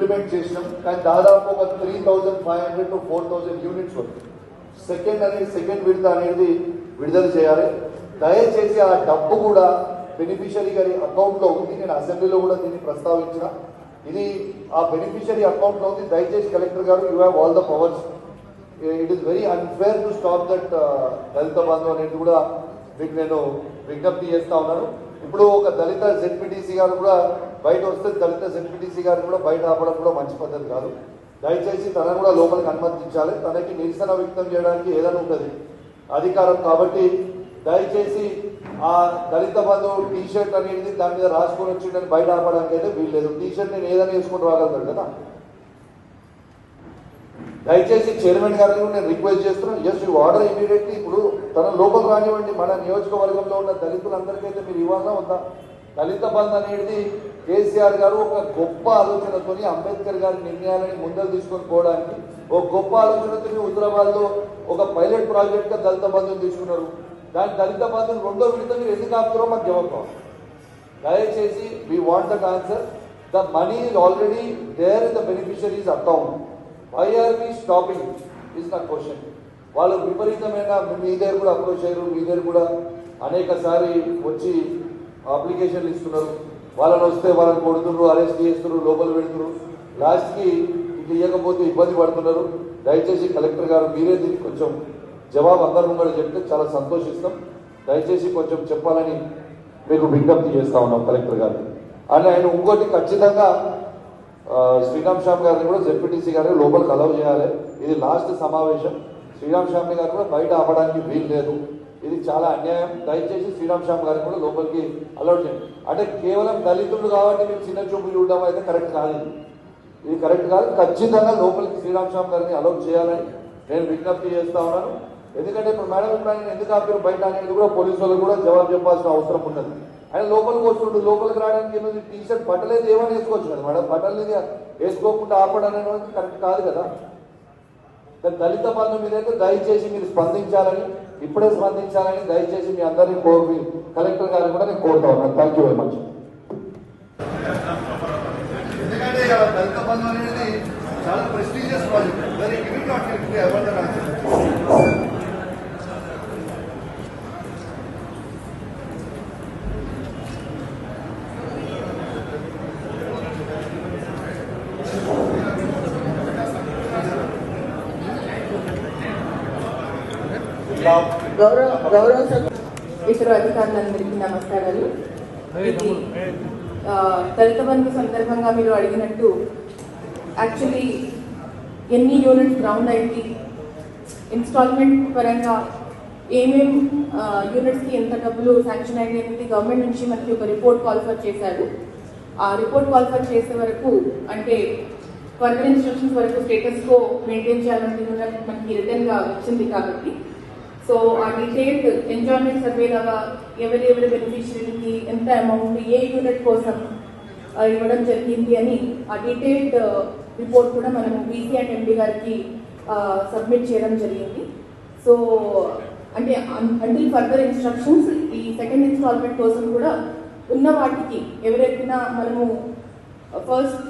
Implement చేసినాం. కానీ దాదాపు ఒక three thousand five hundred to four thousand units వస్తుంది సెకండ్ అనేది సెకండ్ విడత అనేది విడుదల చేయాలి. దయచేసి ఆ డబ్బు కూడా బెనిఫిషరీ గారి అకౌంట్లో ఉంది. నేను అసెంబ్లీలో కూడా దీన్ని ప్రస్తావించిన. ఇది ఆ బెనిఫిషరీ అకౌంట్లో ఉంది. దయచేసి కలెక్టర్ గారు you have all the powers it is very unfair to stop that Dalit Bandhu అనేది కూడా మీకు నేను విజ్ఞప్తి చేస్తా ఉన్నాను. ఇప్పుడు ఒక దళిత జెడ్పీటీసీ గారు కూడా బయట వస్తే దళిత జెడ్పీటీసీ గారు కూడా బయట ఆపడం కూడా మంచి పద్ధతి కాదు. దయచేసి తనను కూడా లోపలికి అనుమతించాలి. తనకి నిరసన వ్యక్తం చేయడానికి ఏదైనా ఉంటుంది. అధికారం కాబట్టి దయచేసి ఆ దళిత బంధు టీ షర్ట్ అనేది దాని మీద రాసుకొని వచ్చిండని బయట ఆపడానికి అయితే వీల్లేదు టీ షర్ట్ నేను ఏదైనా వేసుకొని రాగలుగుతాను కదా. దయచేసి చైర్మన్ గారిని కూడా నేను రిక్వెస్ట్ చేస్తున్నాను. జస్ట్ యూ ఆర్డర్ ఇమీడియట్లీ ఇప్పుడు తన లోపల రానివ్వండి. మన నియోజకవర్గంలో ఉన్న దళితులందరికీ అయితే మీరు ఇవ్వాలా ఉందా? దళిత బంధు అనేది కేసీఆర్ గారు ఒక గొప్ప ఆలోచనతోని అంబేద్కర్ గారి నిర్ణయాలని ముందరు తీసుకొని పోవడానికి ఒక గొప్ప ఆలోచనతోని ఉత్తరాబాద్లో ఒక పైలట్ ప్రాజెక్ట్గా దళిత బంధుని తీసుకున్నారు. దాని దళిత బంధుని రెండో విడత మీరు ఎందుకు ఆపుతారో మాకు జవాబు కావాలి దయచేసి we want that answer the money is already there in the beneficiaries account why are we stopping is నా క్వశ్చన్ వాళ్ళు విపరీతమైన మీ దగ్గర కూడా అప్రోచ్ అయ్యారు మీ దగ్గర కూడా అనేకసారి వచ్చి అప్లికేషన్లు ఇస్తున్నారు. వాళ్ళని వస్తే వాళ్ళని కొడుతున్నారు అరెస్ట్ చేస్తున్నారు లోపల పెడుతున్నారు. లాస్ట్కి ఇది ఇవ్వకపోతే ఇబ్బంది పడుతున్నారు. దయచేసి కలెక్టర్ గారు మీరే దీనికి కొంచెం జవాబు అందరం కూడా చెప్తే చాలా సంతోషిస్తాం. దయచేసి కొంచెం చెప్పాలని మీకు విజ్ఞప్తి చేస్తా ఉన్నాం కలెక్టర్ గారికి అండ్ ఆయన ఇంకోటి ఖచ్చితంగా శ్రీరామ్ శ్యామ్ గారిని కూడా జెడ్పీటీసీ గారిని లోపలికి అలౌ చేయాలి. ఇది లాస్ట్ సమావేశం. శ్రీరామ్ శ్యామ్ గారు కూడా బయట ఆపడానికి వీలు లేదు. ఇది చాలా అన్యాయం. దయచేసి శ్రీరామ్ శ్యామ్ గారిని కూడా లోపలికి అలౌట్ చేయండి. అంటే కేవలం దళితులు కాబట్టి మీరు చిన్న చూపు చూడడం అయితే కరెక్ట్ కాదు. ఇది. కరెక్ట్ కాదు. ఖచ్చితంగా లోపలికి శ్రీరామ్ శ్యామ్ గారిని అలౌట్ చేయాలని నేను విజ్ఞప్తి చేస్తా ఉన్నాను. ఎందుకంటే ఇప్పుడు మేడం ఇప్పుడు ఆయన ఎందుకు ఆపారు బయట అనేది కూడా పోలీసు వాళ్ళకి కూడా జవాబు చెప్పాల్సిన అవసరం ఉన్నది ఆయన లోపలికి వస్తుండు. లోపలికి రావడానికి ఏమైంది? టీ షర్ట్ బట్టలేదు ఏమైనా వేసుకోవచ్చు కదా మేడం? బట్టలు వేసుకోకుండా ఆపడం అనేది కరెక్ట్ కాదు కదా. దళిత బంధు మీద అయితే దయచేసి మీరు స్పందించాలని ఇప్పుడే స్పందించాలని దయచేసి మీ అందరినీ కోరి కలెక్టర్ గారిని కూడా నేను కోరుతా ఉన్నాను థ్యాంక్ యూ వెరీ మచ్ ఎందుకంటే దళిత బంధు అనేది చాలా prestigious project very giving not గౌరవ గౌరవ ఇతర అధికారులందరికీ నమస్కారాలు. ఇది దళిత బంధు సందర్భంగా మీరు అడిగినట్టు యాక్చువల్లీ ఎన్ని యూనిట్స్ గ్రౌండ్ అయింది ఇన్స్టాల్మెంట్ పరంగా ఏమేం యూనిట్స్కి ఎంత డబ్బులు శాంక్షన్ అయింది అనేది గవర్నమెంట్ నుంచి మనకి ఒక రిపోర్ట్ క్వాలిఫర్ చేశారు. ఆ రిపోర్ట్ క్వాలిఫర్ చేసే వరకు అంటే ఫర్దర్ ఇన్స్ట్రక్షన్స్ వరకు స్టేటస్కో మెయింటైన్ చేయాలని మనకి రిటర్న్గా వచ్చింది కాబట్టి సో ఆ డీటెయిల్డ్ ఎంజాయ్మెంట్ సర్వే లాగా ఎవరి ఎవరి బెనిఫిషరీకి ఎంత అమౌంట్ ఏ యూనిట్ కోసం ఇవ్వడం జరిగింది అని ఆ డీటెయిల్డ్ రిపోర్ట్ uh, కూడా మనం బీసీ అండ్ ఎండి గారికి uh, సబ్మిట్ చేయడం జరిగింది. సో అంటే అంటిల్ ఫర్దర్ ఇన్స్ట్రక్షన్స్ ఈ సెకండ్ ఇన్స్టాల్మెంట్ కోసం కూడా ఉన్న వాటికి ఎవరైనా మనము ఫస్ట్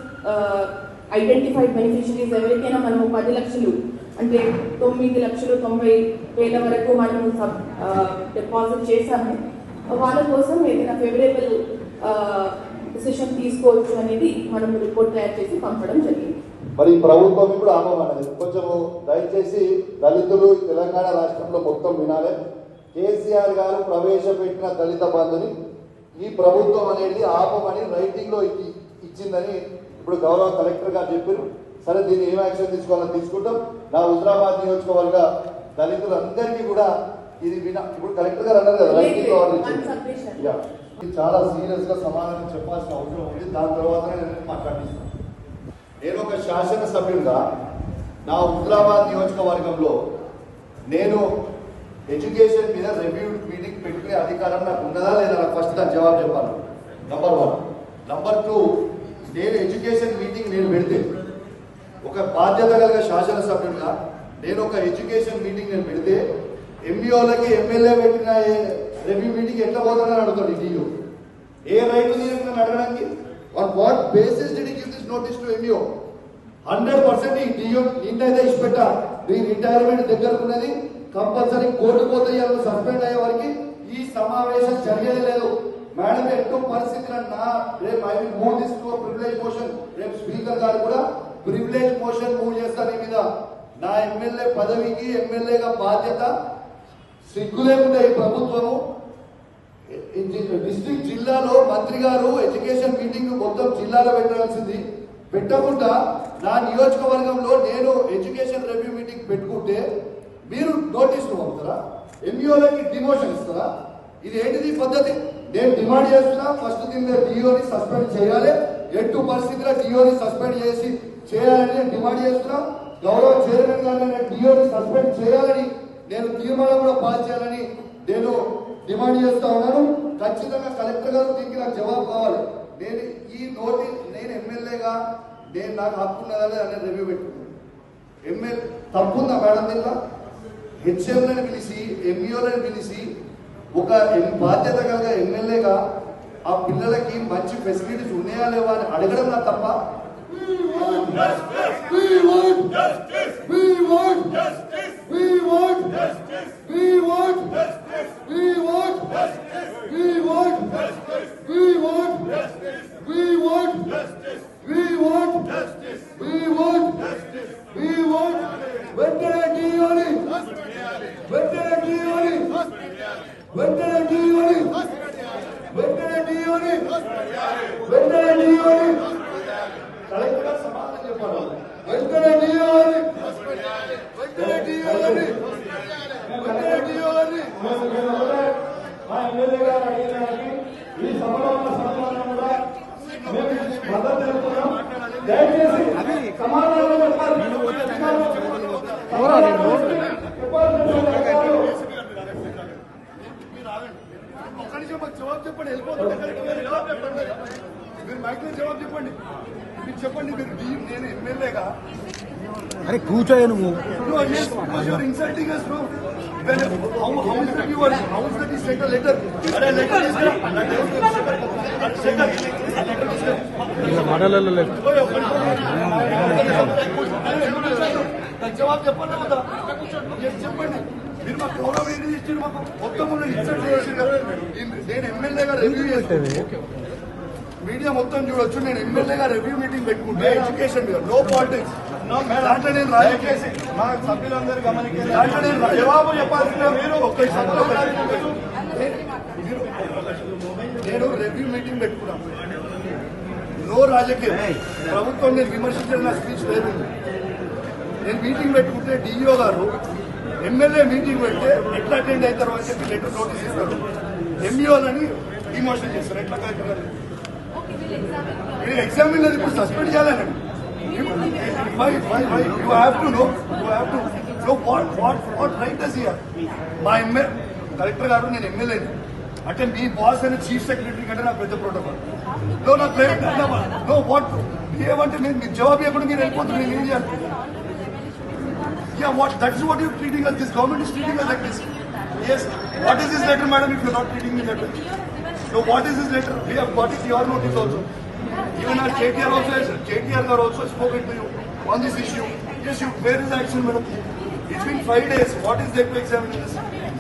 ఐడెంటిఫైడ్ బెనిఫిషరీస్ ఎవరికైనా మనము పది లక్షలు అంటే తొమ్మిది లక్షలు తొంభై వేల వరకు మనము డిపాజిట్ చేశాము. వాళ్ళ కోసం ఏదైనా ఫేవరబుల్ డిసిషన్ తీసుకోవచ్చు అనేది మనం రిపోర్ట్ తయారు చేసి పంపడం జరిగింది. మరి ప్రభుత్వం ఇప్పుడు ఆపమన్నది కొంచెం దయచేసి దళితులు తెలంగాణ రాష్ట్రంలో మొత్తం వినాలి. కేసీఆర్ గారు ప్రవేశపెట్టిన దళిత బంధుని ఈ ప్రభుత్వం అనేది ఆపమని రైటింగ్లో ఇచ్చి- ఇచ్చిందని ఇప్పుడు గౌరవ కలెక్టర్ గారు చెప్పారు. సరే దీన్ని ఏం యాక్షన్ తీసుకోవాలని తీసుకుంటాం. నా హుజరాబాద్ నియోజకవర్గ దళితులందరికీ కూడా ఇది వినా ఇప్పుడు కలెక్టర్ గారు అన్నారు కదా రైటింగ్ చాలా సీరియస్గా సమాధానం చెప్పాల్సిన అవసరం ఉంది. దాని తర్వాతనే నేను మాట్లాడిస్తాను నేను ఒక శాసనసభ్యుడిగా నా హుజరాబాద్ నియోజకవర్గంలో నేను ఎడ్యుకేషన్ మీద రివ్యూ మీటింగ్ పెట్టుకునే అధికారం నాకు ఉన్నదా లేదా నాకు ఫస్ట్ దాని జవాబు చెప్పాలి. నంబర్ వన్ నంబర్ టూ నేను ఎడ్యుకేషన్ మీటింగ్ నేను పెడితే ఒక బాధ్యత కలిగిన శాసనసభ్యుడిగా నేను ఒక ఎడ్యుకేషన్ మీటింగ్ నేను పెడితే ఎంఈఓలకి ఎమ్మెల్యే పెట్టిన రివ్యూ మీటింగ్ ఎట్లా పోతుందని అడుగుతాడు ఈ ఏ రైతు దీనికి నన్ను అడగడానికి on what basis did give this notice to MEO hundred percent ఈ డిఓ నిన్నైతే ఇచ్చిపెట్టా. మీ రిటైర్మెంట్ దగ్గర ఉన్నది కంపల్సరీ కోర్టు పోతే సస్పెండ్ అయ్యే వారికి ఈ సమావేశం జరిగేది లేదు. మేడం ఎటు పరిస్థితులు నా రేపు I will move this to privilege motion రేపు స్పీకర్ గారు కూడా ప్రివిలేజ్ మోషన్ మూవ్ చేస్తారు ఈ మీద నా ఎమ్మెల్యే పదవికి ఎమ్మెల్యేగా బాధ్యత సిగ్గు లేకుండా ఈ ప్రభుత్వము. డిస్ట్రిక్ట్ జిల్లాలో మంత్రి గారు ఎడ్యుకేషన్ మీటింగ్ మొత్తం జిల్లాలో పెట్టాల్సింది. పెట్టకుండా నా నియోజకవర్గంలో నేను ఎడ్యుకేషన్ రివ్యూ మీటింగ్ పెట్టుకుంటే మీరు నోటీసులు పంపుతారా? ఎంఈఓలకి డిమోషన్ ఇస్తారా? ఇది ఏంటిది పద్ధతి? నేను డిమాండ్ చేస్తున్నా ఫస్ట్ దీని డిఓని సస్పెండ్ చేయాలి. ఎట్టు పరిస్థితిలో డిఓని సస్పెండ్ చేసి చేయాలని డిమాండ్ చేస్తున్నా. గౌరవ చైర్మన్ గారు డిఓని సస్పెండ్ చేయాలని నేను తీర్మానం కూడా పాస్ చేయాలని నేను డిమాండ్ చేస్తా ఉన్నాను. ఖచ్చితంగా కలెక్టర్ గారు దీనికి నాకు జవాబు కావాలి. నేను ఈ నోటి నేను ఎమ్మెల్యేగా నేను నాకు హక్కు ఉన్నదా అనేది రివ్యూ పెట్టుకున్నాను ఎమ్మెల్యే తప్పుందా మేడం దీంట్లో? హెచ్ఎంలను పిలిచి ఎంఈఓలను పిలిచి ఒక బాధ్యత కలిగ ఎమ్మెల్యేగా ఆ పిల్లలకి మంచి ఫెసిలిటీస్ ఉన్నాయా లేవా అని అడగడం నా తప్ప. Hmm. We want justice. We want justice. We want justice. We want justice. We want justice. We want justice. We want justice. We want justice. We want justice. We want justice. We want Vandana Giyoli. Vandana Giyoli. మా MLA గారు అడిగిన ఈ సభలో ఉన్న కూడా మేము మద్దతు తెలుపుతున్నాం దయచేసి సమాధానం చెప్పాలి జవాబు చెప్పండి. వెళ్ళిపోతుంది మైక్లో జవాబు చెప్పండి. మీరు చెప్పండి మీరు డీప్ నేను ఎమ్మెల్యేగా. అరే కూర్చోయా నువ్వు. ఇన్సల్టింగ్ అస్ బ్రో మడలలో లేదు జవాబు చెప్పండి కదా చెప్పండి. మీరు మా గౌరవం ఏంటి ఇచ్చారు మాకు? మొత్తం ఇన్సల్ట్ చేసి నేను ఎమ్మెల్యేగా రివ్యూ చేస్తాను మీడియా మొత్తం చూడొచ్చు. నేను ఎమ్మెల్యేగా రివ్యూ మీటింగ్ పెట్టుకుంటే. ఎడ్యుకేషన్ మీద. నో పాలిటిక్స్ దాంట్లో నేను రాజకీయ మా సభ్యులందరూ గమనించారు దాంట్లో నేను జవాబు చెప్పాల్సిన మీరు. ఒక్క సభలో నేను రివ్యూ మీటింగ్ పెట్టుకున్నాను నో రాజకీయం. ప్రభుత్వం నేను విమర్శించిన నా స్పీచ్ లేదు నేను మీటింగ్ పెట్టుకుంటే డిఈఓ గారు ఎమ్మెల్యే మీటింగ్ పెడితే ఎట్లా అటెండ్ అవుతారు అని చెప్పి లెటర్ నోటీస్ ఇస్తారు. ఎంఈఓలని డిమోషన్ చేస్తారు. ఎట్లా గారు మీరు ఎగ్జామినర్ ఇప్పుడు సస్పెండ్ చేయాలండి why, why, why? You have to know. You have to know what, what, what right does he have? My collector గారు నేను ఎమ్మెల్యే అంటే మీ బాస్ అయిన చీఫ్ సెక్రటరీ కంటే నా పెద్ద ప్రోటోకాల్ నో నా ప్లేట్ నో వాట్ ఏమంటే నేను మీరు జవాబు ఇవ్వకుండా మీరు వెళ్ళిపోతున్నారు నేను ఏం చేయాలి yeah what that is what you treating us this government is treating us like this yes what is this letter madam if you not treating me letter So what is this letter? We have got it, your notice also. Even our KTR also has, KTR got also spoken to you on this issue. Yes, you, where is action, madam? It's been five days, what is there to examine in this?